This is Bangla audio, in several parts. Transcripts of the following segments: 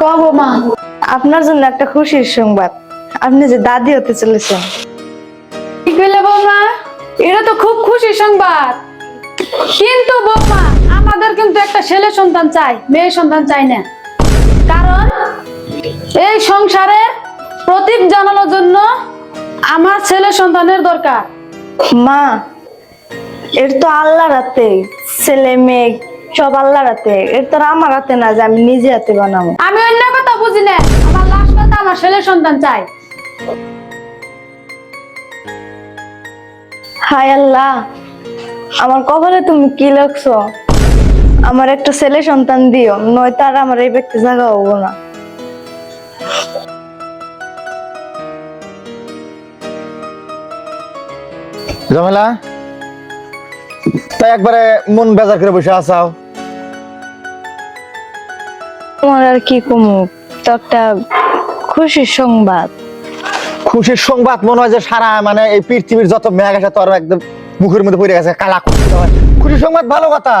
কব মা আপনার জন্য একটা খুশির সংবাদ। আপনি যে দাদি হতে চলেছেন। কি কইলে বৌমা? এটা তো খুব খুশি সংবাদ। কিন্তু বৌমা আমাদের কিন্তু একটা ছেলে সন্তান চাই মেয়ে সন্তান চাই না। কারণ এই সংসারে প্রতীক জানানোর জন্য আমার ছেলে সন্তানের দরকার। মা এর তো আল্লাহ রাতে ছেলে মেয়ে সব আল্লাহ রাতে এর তো আমার হাতে না যে আমি নিজে হাতে বানাবো। আমি অন্য কথা বুঝি না। আমার লাস্ট কথা আমার ছেলে সন্তান চাই। হায় আল্লাহ আমার কপালে তুমি কি লাগছো আমার একটা ছেলে সন্তান দিও নয় তার আমার এই ব্যক্তি জায়গা হব না। ঝামেলা তাই একবারে মন বেজার করে বসে আসাও তোমার আর কি কমু? তো একটা খুশির সংবাদ। খুশির সংবাদ মনে হয় যে সারা মানে এই পৃথিবীর যত মেঘ আছে তোর একদম মুখের মধ্যে পড়ে গেছে কালা হয় সংবাদ ভালো কথা।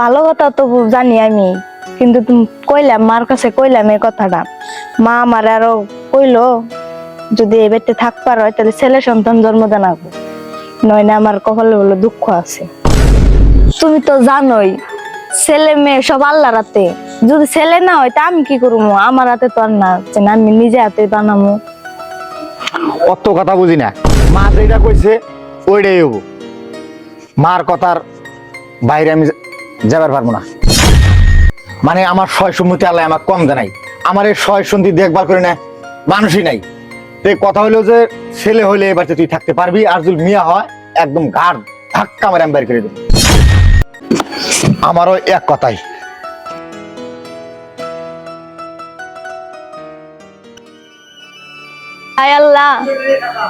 ভালো কথা তো জানি আমি কিন্তু কইলাম মার কাছে কইলাম এই কথাটা। মা আমার আরও কইলো যদি বেটে থাকবার হয় তাহলে ছেলে সন্তান জন্ম জানাব নয় না আমার কপালে বলে দুঃখ আছে। তুমি তো জানোই, ছেলে মেয়ে সব আল্লাহ রাতে যদি ছেলে না হয়, তা আমি কি করব? আমার হাতে তো আর না আমি নিজে হাতে বানাবো। অত কথা বুঝি না। মা যেটা কইছে, ওইটাই হব মার কথার বাইরে আমি যাবার পারব না। মানে আমার সয় সম্মতি আল্লাহ আমার কম জানাই। আমার এই সয় সন্ধি দেখভাল করে না মানুষই নাই। তো কথা হলো যে, ছেলে হলে এবার তুই থাকতে পারবি, আর যদি মিয়া হয়, একদম ঘাড় ধাক্কা মারে আমি বের করে দেবো। আমারও এক কথাই। আল্লাহ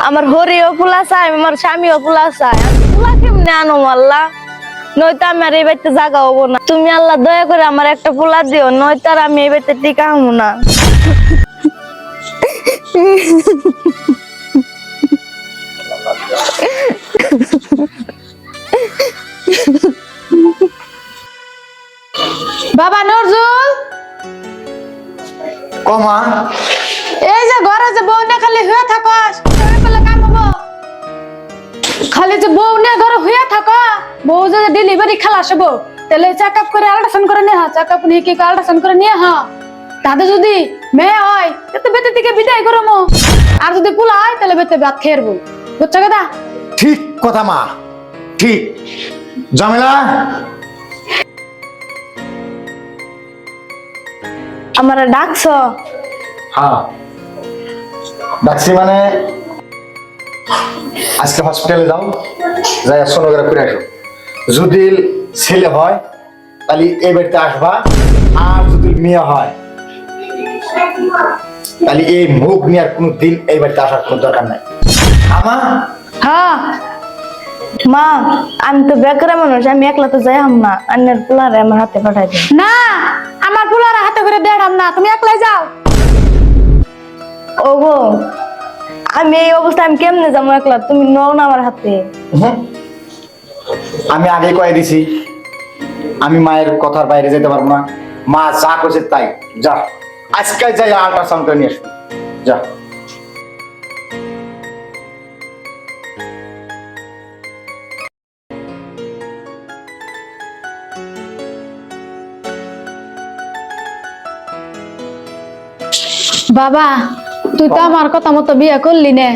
আমার হরিও ফুলা চাই আমার স্বামীও ফুলা চাই আমি ফুলা কেমনে আনো আল্লাহ? নয়তো আমি আর এই বাড়িতে জাগা হব না। তুমি আল্লাহ দয়া করে আমার একটা ফুলা দিও নয়তো আর আমি এই বাড়িতে টিকা হব না। বাবা নজরুল। কমা এই যে ঘরে যে বউ নিয়ে খালি হয়ে থাকস। কাম হব। খালি যে বউ নিয়ে ঘরে হয়ে থাক। বউ যে ডেলিভারি খেলা আসব। তাহলে চেক আপ করে আল্ট্রাসাউন্ড করে নিয়ে হা। চেক আপ নিয়ে কি আল্ট্রাসাউন্ড করে নিয়ে হা। তাতে যদি মেয়ে হয় তো বেতে থেকে বিদায় করো মো আর যদি পোলা হয় তাহলে বেতে ভাত খেয়ে বুঝছ কথা? ঠিক কথা মা। ঠিক। জামেলা? আমার ডাকছ? হ্যাঁ। ডাকছি মানে আজকে হসপিটালে যাও যাই সোনোগ্রাফি করে আসো। যদি ছেলে হয় তাহলে এই বাড়িতে আসবা। আর যদি মেয়ে হয় তাহলে এই মুখ নিয়ে আর কোনো দিন এই বাড়িতে আসার কোনো দরকার নাই। আমা? হ্যাঁ। মা আমি তো বেকারে মানুষ আমি একলা তো যাই না। অন্যের পোলারে আমার হাতে পাঠাই দিন। না আমার পোলার হাতে করে দেড়াম না তুমি একলাই যাও। ওগো আমি এই অবস্থায় আমি কেমনে যাব একলা? তুমি নও না আমার হাতে। হুম। আমি আগে কয়ে দিছি আমি মায়ের কথার বাইরে যেতে পারব না। মা যা করছে তাই যা। আজকে যাই আল্ট্রাসাউন্ড করে নিয়ে আসব। যা। বাবা তুই তো আমার কথা মতো বিয়ে করলি নে।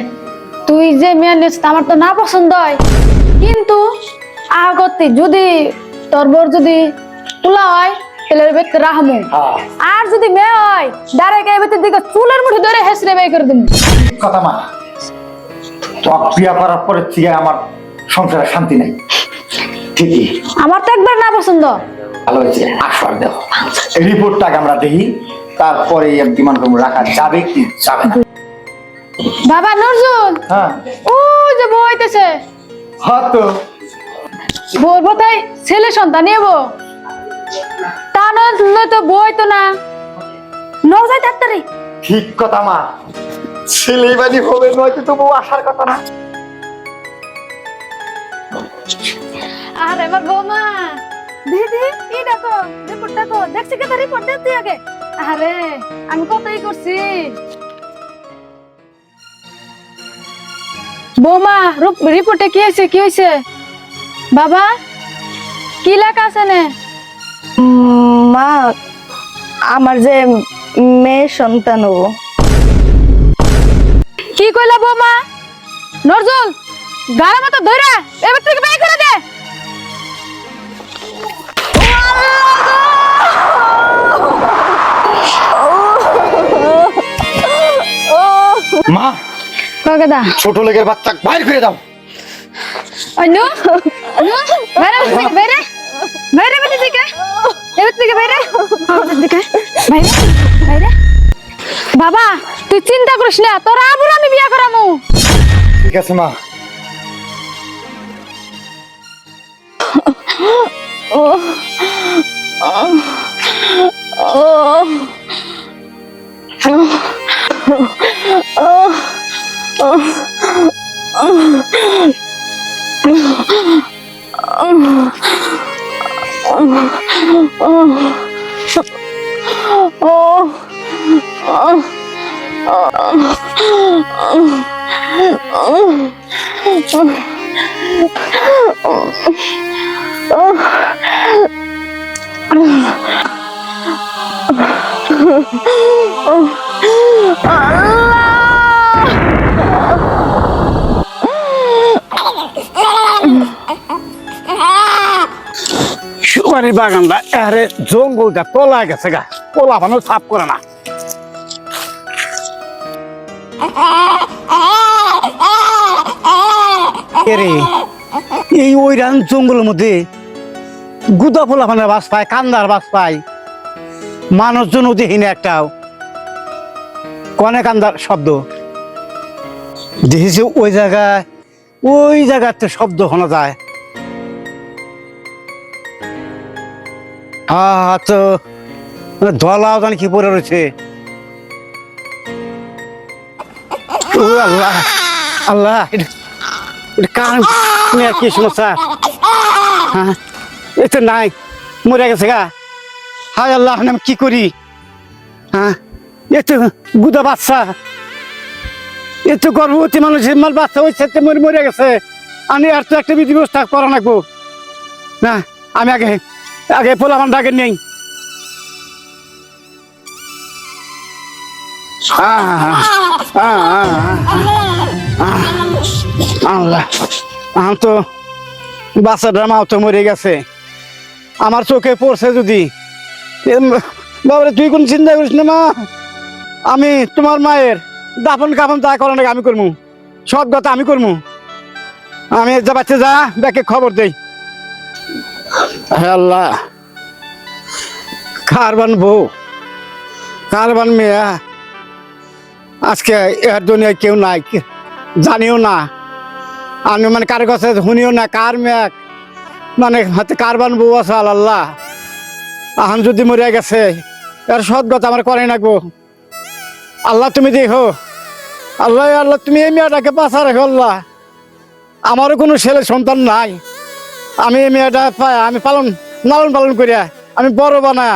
তুই যে মেয়ে নিস আমার তো না পছন্দ হয়। কিন্তু আগতে যদি তোর বোর যদি তুলা হয় তাহলে ওই রাহমু। হ্যাঁ। আর যদি মেয়ে হয় ডাইরেক্ট এই ব্যক্তির দিকে চুলের মুঠি ধরে হেসরে বের করে ঠিক কথা মা তো বিয়া করার পরে থেকে আমার সংসারে শান্তি নাই। ঠিকই। আমার তো একবার না পছন্দ। ভালো হয়েছে। আসবার দেখো। রিপোর্টটাকে আমরা দেখি। তারপরে বিমান করব রাখা যাবে কি যাবে না। বাবা নজরুল! হ্যাঁ। ও যে বউ হইতেছে হয়তো বউর বোধহয় ছেলে সন্তান নিয়ে বউ। তা নয় তো বউ হইতো না। ডাক্তারি। ঠিক কথা মা। ছেলে বাড়ি হবে নয়তো তবু আসার কথা না। আর এবার বৌমা। দিদি কি দেখো রিপোর্ট দেখো। দেখছি কেন রিপোর্ট আগে। আরে আমি কতই করছি। বৌমা রূপ- রিপোর্টে কি হয়েছে কি হয়েছে? বাবা কি লেখা আছে নে মা আমার যে মেয়ে সন্তান হব কি কইলা বৌমা? নজরুল গাড়ি মতো ধরে এবার থেকে বের করে দে। মা কাকাদা ছোট লেগের বাচ্চা বাইর করে দাও। অনু অনু বাইরে বসে থেকে বাইরে বাইরে বসে থেকে এবার থেকে বাইরে বসে থেকে বাইরে বাইরে বাবা তুই চিন্তা করিস না তোর আবুর আমি বিয়া করামু। ঠিক আছে মা। Oh. সুপারি বাগানটা, আরে জঙ্গলটা তোলা গেছে গা। পোলা ভানো সাফ করে না। এই ওইরান জঙ্গলের মধ্যে গুদা পোলা ভানের বাস পায়, কান্দার বাস পায়। মানুষজন দেখি না একটাও। কনে কান্দার শব্দ। দেখেছি ওই জায়গায়, ওই জায়গাতে শব্দ শোনা যায়। হ্যাঁ তো ধলাও জানি কি পরে রয়েছে। আল্লাহ আল্লাহ কান কি সমস্যা হ্যাঁ এই তো নাই, মরে গেছে গা। হায় আল্লাহ, আমি কি করি? হ্যাঁ এ তো গুদা বাচ্চা এ তো গর্ভবতী মানুষের মাল বাচ্চা হয়েছে তো মরে মরে গেছে। আমি আর তো একটা বিধি ব্যবস্থা করা লাগবো। না, আমি আগে আগে পোলা আমার ডাকে নেই। তো বাচ্চাটার মাও তো মরে গেছে। আমার চোখে পড়ছে যদি। বাবারে, তুই কোন চিন্তা করিস না, মা। আমি তোমার মায়ের দাফন কাফন যা করার আমি করব সব কথা আমি করব আমি যা বাচ্চা যা ব্যাকে খবর দেই। আল্লাহ, কারবান বউ, কারবান মেয়া, আজকে এর দুনিয়ায় কেউ নাই জানিও না। আমি মানে কার কাছে শুনিও না, কার মেয়াক মানে হাতে কারবান বউ আছে, আল্লাহ। আহান যদি মরিয়া গেছে, এর সৎ কথা আমার করে নাকবো আল্লাহ তুমি দেখো। আল্লাহ আল্লাহ তুমি এই মেয়েটাকে বাঁচা রেখো আল্লাহ। আমারও কোনো ছেলে সন্তান নাই। আমি এই মেয়েটা পাই আমি পালন লালন পালন করিয়া আমি বড় বানা।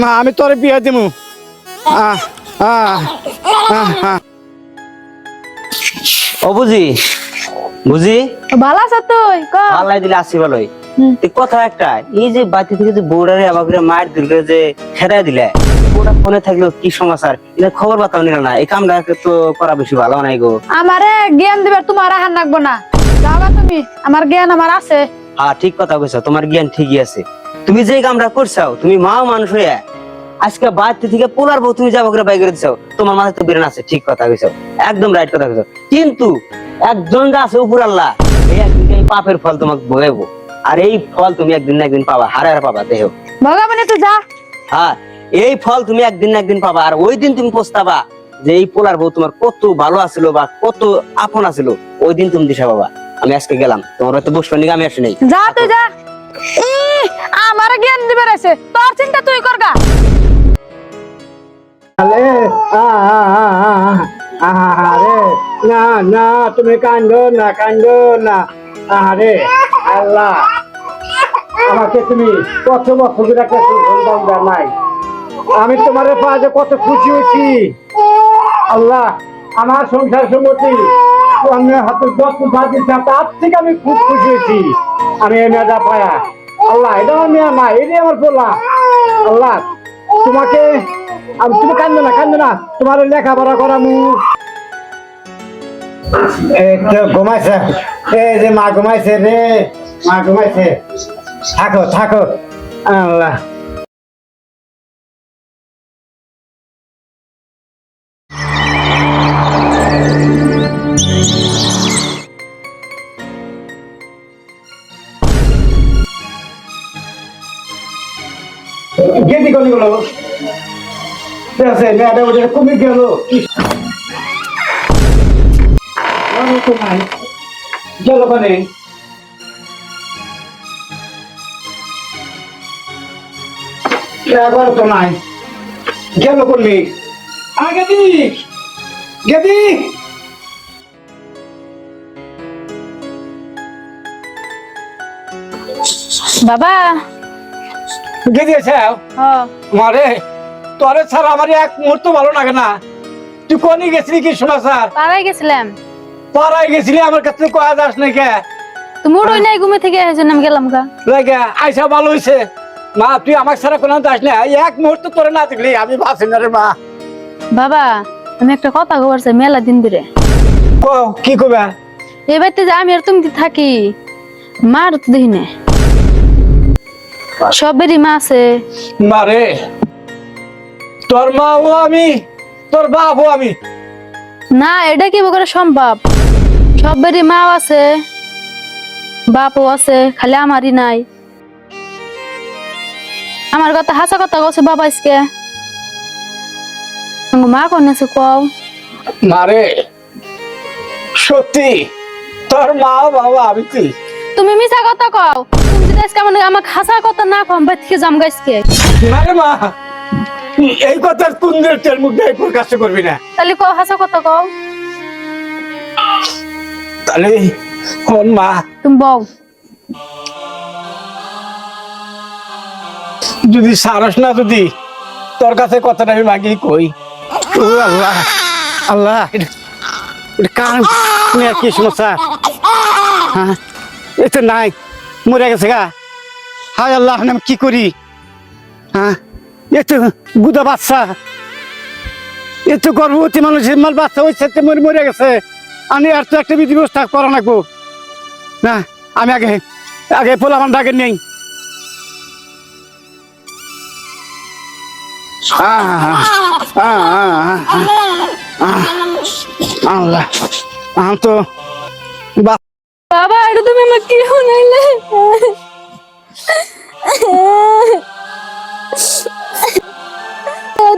না আমি তোরে বিয়ে দিমু। আহ ও বুঝি বুঝি? ভালো আছে তুই? ক? আল্লাহ দিলে আসি ভালোই কথা একটা এই যে বাড়ি থেকে যে বউডারে আমাকে মার দিলে যে খেদাই দিলে। ফোনে থাকল কি সমাচার এটা খবর বাতাও নিল না। এই কামটা তো করা বেশি ভালো নাই গো। আমারে জ্ঞান দিবার তোমার লাগবো না। যাবা তুমি? আমার জ্ঞান আমার আছে। হ্যাঁ ঠিক কথা কইছো। তোমার জ্ঞান ঠিকই আছে। তুমি যে কামটা করছাও তুমি মানুষ আজকে বাড়িতে থেকে পোলার বউ তুমি যাব করে করে দিছো তোমার মাথায় তো বেরেন আছে। ঠিক কথা কইছো। একদম রাইট কথা কইছো। কিন্তু একজন যা আছে উপর আল্লাহ এই পাপের ফল তোমাকে ভোগাইবো আর এই ফল তুমি একদিন না একদিন পাবা হারে হারে পাবা। দেহ। ভগবানে তুই যা। হ্যাঁ। এই ফল তুমি একদিন না একদিন পাবা আর ওই দিন তুমি পস্তাবা যে এই পোলার বউ তোমার কত ভালো আছিল বা কত আপন আছিল ওই দিন তুমি দিশা পাবা। আমি আজকে গেলাম তোমার হয়তো বসবার নিকে আমি আসি নাই। যা তুই যা। আমার জ্ঞান দিবার আছে তোর চিন্তা তুই করগা আরে না না তুমি কান্দো না কান্দো না। আরে আল্লাহ আমাকে তুমি কত বছর ধরে একটা নাই। আমি তোমার পাশে কত খুশি হয়েছি। আল্লাহ, আমার সংসার সম্মতি অন্য হাতে যত বাজি তার থেকে আমি খুব খুশি হয়েছি। আমি এই পায়া। আল্লাহ, এটা আমার মেয়ে না এটাই আমার পোলা। আল্লাহ, তোমাকে আমি, তুমি কান্দো না কান্দো না, তোমার লেখাপড়া করামু। ঘুমাইছে। এই যে মা ঘুমাইছে রে। মা ঘুমাইছে। থাকো থাকো। আল্লাহ। গেল। ঠিক আছে মেয়েটা ওটা কমে গেল। গেল করলি। আগে দি গেদি! বাবা! গেদি আছে হ মারে তোরে স্যার আমার এক মুহূর্ত ভালো লাগে না। তুই কোনি গেছিলি কি সমাচার পাড়ায় গেছিলাম। পাড়ায় গেছিলি? আমার কাছে কয়া যাস না কে? তুমি উড়োই নাই ঘুমে থেকে এসে আমি গেলাম গা। লাগে আইসা ভালো হইছে। মা তুই আমার ছাড়া কোনো যাস না এক মুহূর্ত তোরে না দেখলি আমি বাসি না রে মা। বাবা আমি একটা কথা চাই মেলা দিন ধরে। কো কি কবে এই বাড়িতে আমি আর তুমি থাকি মার তো দেখি না সবেরই মা আছে। মারে তোর মা ও আমি তোর বাপ ও আমি। না এটা কি করে সম্ভব? সবেরই মাও আছে বাপও আছে খালি আমারই নাই। আমার কথা হাসা কথা কছে বাবা আজকে। মা কোন আছে কও? মারে সত্যি তোর মা বাবা আমি তুই তুমি মিছা কথা কও। যদি আজকে আমার কথা না কম থেকে জাম মা এই কথা কুন্দের তেল মুখ দিয়ে প্রকাশ করবি না। তাহলে কও হাসা কথা কও। তাহলে কোন মা? তুমি বউ। যদি সারস না যদি তোর কাছে কথাটা আমি মাগি কই? ও আল্লাহ আল্লাহ কান কি সমস্যা? হ্যাঁ তো নাই। মরে গেছে গা হায় আল্লাহ আমি কি করি হ্যাঁ এ তো গুদা বাচ্চা এ তো গর্ভবতী মানুষের মাল বাচ্চা ওই সাথে মরে মরে গেছে আমি আর তো একটা বিধি ব্যবস্থা করা লাগবো না আমি আগে আগে পোলা আমার ডাকে নেই আল্লাহ আম তো বাবা এটা তুমি আমার কি শুনাইলে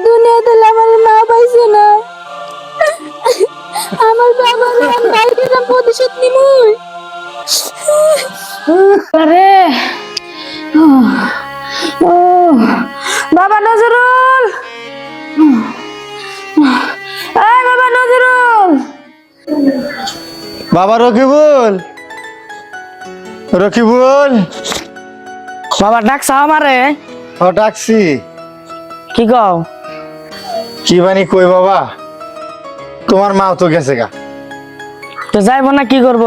দুনিয়াতে আমার মা পাইছে না। আমার বাবা বাইরে নাম প্রতিশোধ নিমুই আরে। ও বাবা নজরুল। এই বাবা নজরুল। বাবা রকিবুল। রকিবুল। বাবা ডাকছা আমারে? ও ডাকছি। কি কও? কি বানি কই বাবা? তোমার মাও তো গেছে গা। তো যাইবো না কি করব?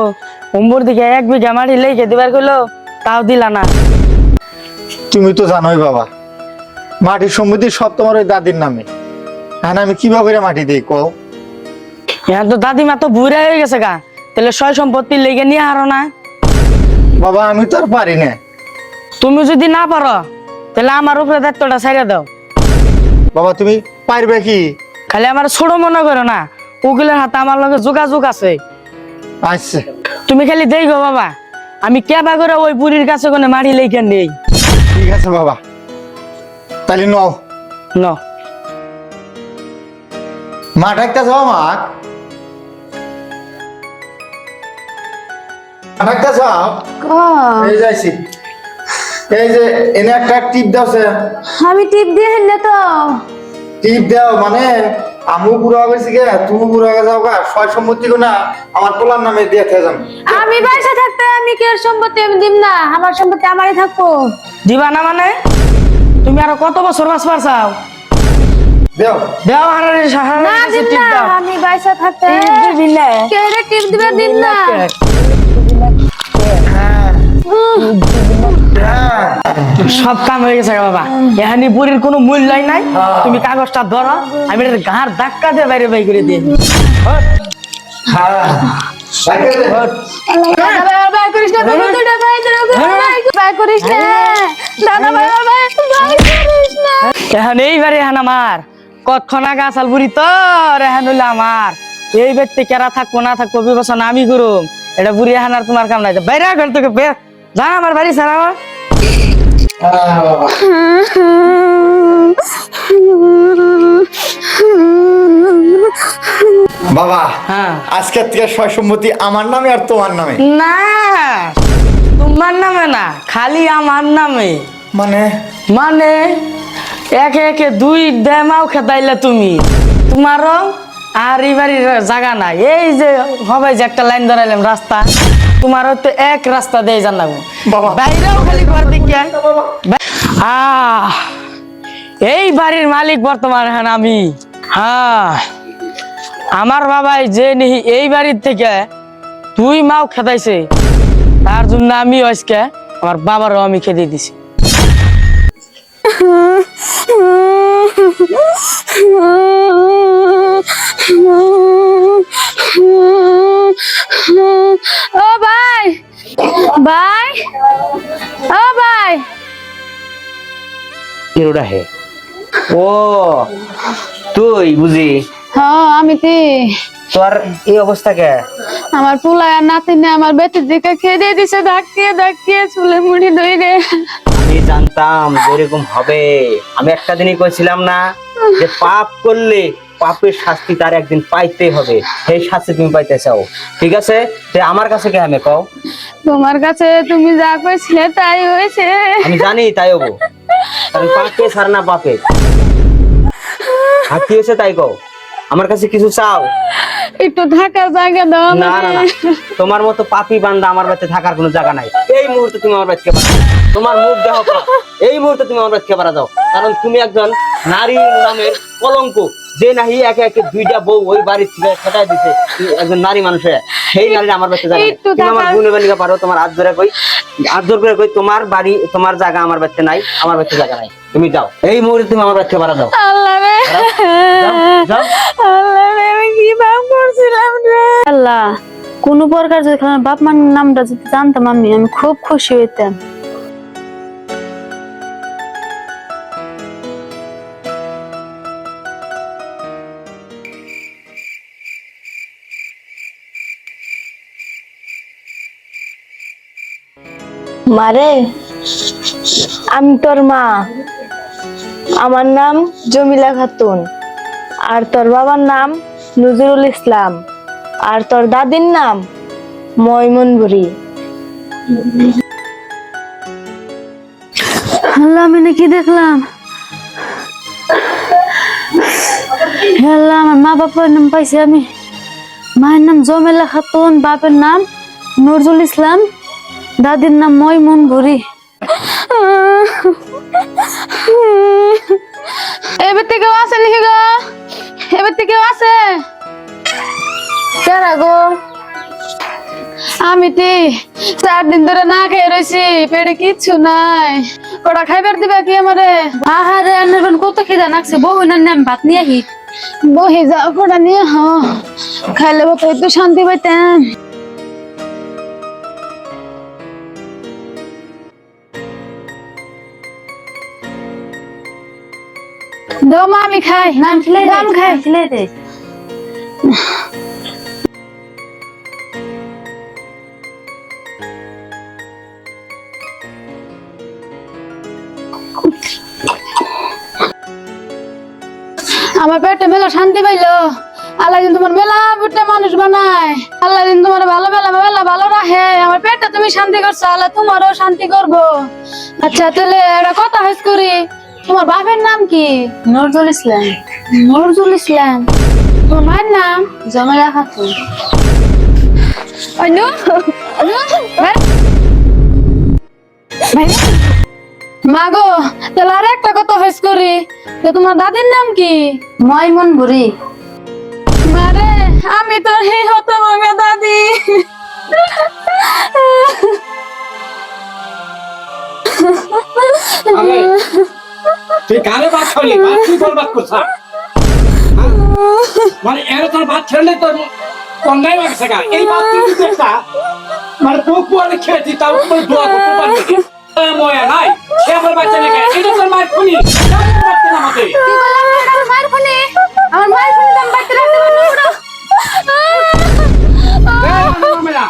উম্বুর দিকে এক বিঘা মাটি লেগে দিবার কইলো তাও দিলা না। তুমি তো জানোই বাবা মাটির সম্পত্তি সব তোমার ওই দাদির নামে। হ্যাঁ আমি কীভাবে করে মাটি দিই কও? এখন তো দাদিমা তো বুড়া হয়ে গেছে গা তাহলে সয় সম্পত্তি লেগে নিয়ে হারো না। বাবা আমি তো আর পারি না। তুমি যদি না পারো তাহলে আমার উপরে দায়িত্বটা ছেড়ে দাও। বাবা তুমি পারবে কি? খালি আমার ছোট মনে করো না উকিলের হাতে আমার লগে যোগাযোগ আছে। আচ্ছা। তুমি খালি দেখো বাবা আমি কেবা করে ওই বুড়ির কাছে কোনো মাটি লেগে নেই। ঠিক আছে বাবা। তাহলে নও। ন মা ডাকতে যাও মা এই যাইছি এই যে এনে একটা টিপ দাও সে আমি টিপ দিয়ে হেললে তো। টিপ দাও মানে আমু বুড়া গেছি গে তুমি বুড়া গে যাও গা সয় সম্পত্তি গো না আমার পোলার নামে দিয়ে আমি বাসা থাকতে আমি কে সম্পত্তি আমি দিব না? আমার সম্পত্তি আমারই থাকব। দিবা না মানে? তুমি আরও কত বছর বাঁচবার চাও দেও। দেও হারারে সাহারা না দিন না আমি বাইসা থাকতে। দিবি না। কে রে টিপ দিবে দিন না? সব কাম হয়ে গেছে বাবা। বুড়ির কোনো মূল্যই নাই। তুমি কাগজটা ধরো, আমি ঘাড় ধাক্কা দিয়ে বাইরে বাই করে দিয়ে এখন এইবারে তো এখন আমার। এই ব্যক্তি কেরা থাকব না থাকব বিবেচনা আমি করুম। এটা বুড়ি, এখন তোমার কাম নাই। বাইরে ঘর থেকে যা আমার বাড়ি ছাড়া বাবা হ্যাঁ। আজকের থেকে সয় সম্মতি আমার নামে আর তোমার নামে? না তোমার নামে না খালি আমার নামে। মানে? মানে একে একে দুই ড্যামাও খেতাইলে তুমি। তোমারও আর এই বাড়ির জায়গা নাই। এই যে সবাই যে একটা লাইন ধরাইলাম রাস্তা। তোমারও তো এক রাস্তা দিয়ে জানাব। বাইরেও খালি ঘর দিকে আহ এই বাড়ির মালিক বর্তমান এখন আমি। হ্যাঁ আমার বাবাই যে নিহি এই বাড়ির থেকে তুই মাও খেতাইছে তার জন্য আমি আজকে আমার বাবারও আমি খেতে দিছি। ও ভাই ভাই ও ভাই। এরোটা হে। ও তুই বুঝি? হ্যাঁ আমি তি। তোর এই অবস্থা কে? আমার পুলায় আর নাতিনে আমার বেটির দিকে খেয়ে দিছে ধাক্কিয়ে ধাক্কিয়ে চুলে মুড়ি ধরে আমি জানতাম এরকম হবে। আমি একটা দিনই কইছিলাম না যে পাপ করলে পাপের শাস্তি তার একদিন পাইতে হবে। সেই শাস্তি তুমি পাইতে চাও। ঠিক আছে? তে আমার কাছে কে আমি কও? তোমার কাছে তুমি যা কইছিলে তাই হয়েছে। আমি জানি তাই হব। কারণ পাপে সার না পাপে আর কি হয়েছে তাই কও? আমার কাছে কিছু চাও? একটু থাকার জায়গা দাও না না না। তোমার মতো পাপি বান্দা আমার বাড়িতে থাকার কোনো জায়গা নাই। এই মুহূর্তে তুমি আমার বাড়িতে পারা তোমার মুখ পাপ। এই মুহূর্তে তুমি আমার বাড়িতে পারা যাও কারণ তুমি একজন নারী নামের কলঙ্ক। যে নাহি একে একে দুইটা বউ ওই বাড়ির থেকে খেটাই দিছে তুমি একজন নারী মানুষে সেই নারী আমার বাড়িতে। একটু তুমি আমার গুণে বানিয়ে পারো তোমার হাত ধরে কই। হাত ধরে করে কই তোমার বাড়ি তোমার জায়গা আমার বাড়িতে নাই আমার বাড়িতে জায়গা নাই। তুমি যাও। এই মুহূর্তে তুমি আমার বাড়িতে পারা যাও আল্লাহ কোন প্রকার যদি আমার বাপ মার নামটা যদি জানতাম আমি আমি খুব খুশি হইতাম। মারে আমি তোর মা। আমার নাম জমিলা খাতুন। আর তোর বাবার নাম নজরুল ইসলাম। আর তোর দাদির নাম ময়মন বুড়ি আমি না কি দেখলাম আমার মা বাবার নাম পাইছি আমি। মায়ের নাম জমেলা খাতুন, বাপের নাম নজরুল ইসলাম, দাদির নাম ময়মন ভুরি রয়েছি পেটে কিচ্ছু নাই। ওটা খাইবার দিবে কি আমারে? আহারে আন্নার কত খিদা নাকছে বউ নাম ভাত নিয়ে আহি। বহি যাও কোটা নিয়ে হ খাইলে তো একটু শান্তি পাইতাম দাও মা আমি খাই। নাম খিলে দাম খাই। খিলে দে আমার পেটে মেলা শান্তি পাইলো। আল্লাহ দিন তোমার মেলা বুটে মানুষ বানায়। আল্লাহ দিন তোমার ভালো মেলা মেলা ভালো রাখে। আমার পেটটা তুমি শান্তি করছ আল্লাহ তোমারও শান্তি করব। আচ্ছা তাহলে একটা কথা হেস করি। তোমার বাপের নাম কি? নজরুল ইসলাম। নজরুল ইসলাম। তোমার মায়ের নাম? জমেলা খাতুন। ভাই মাগো তাহলে আর একটা কথা হেস করি। তো তোমার দাদির নাম কি? ময়মন বুড়ি। মারে আমি তোর হে হতো দাদি। তুই কারে বাদ ছড়লি বাদ তুই বরবাদ করছা মানে এর তোর বাদ ছেড়লে তোর অন্যায় লাগছে গা। এই বাদ তুই যদি মানে পোক পোয়ালে খেয়েছি তার উপরে দোয়া করতে পারবি। ময়া নাই। সে আমার বাচ্চা নাকি এটা তোর মায়ের খুনি। আমাকে আমার মায়ের খুনি? আমার মায়ের খুনি আমি বাচ্চা রাখতে পারব না।